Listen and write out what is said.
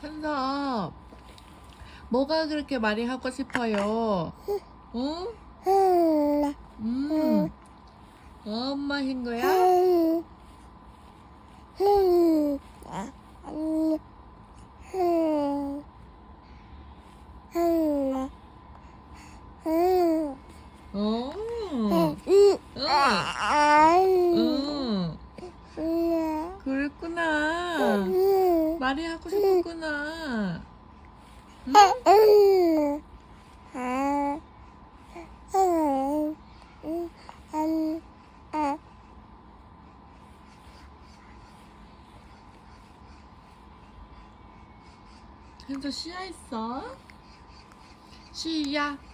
현섭 뭐가 그렇게 말이 하고 싶어요? 응? 음 엄마 흰 거야? 응. 응. 그랬구나. 말이 하고 싶었구나. 응? 현서 시야 있어? 시야.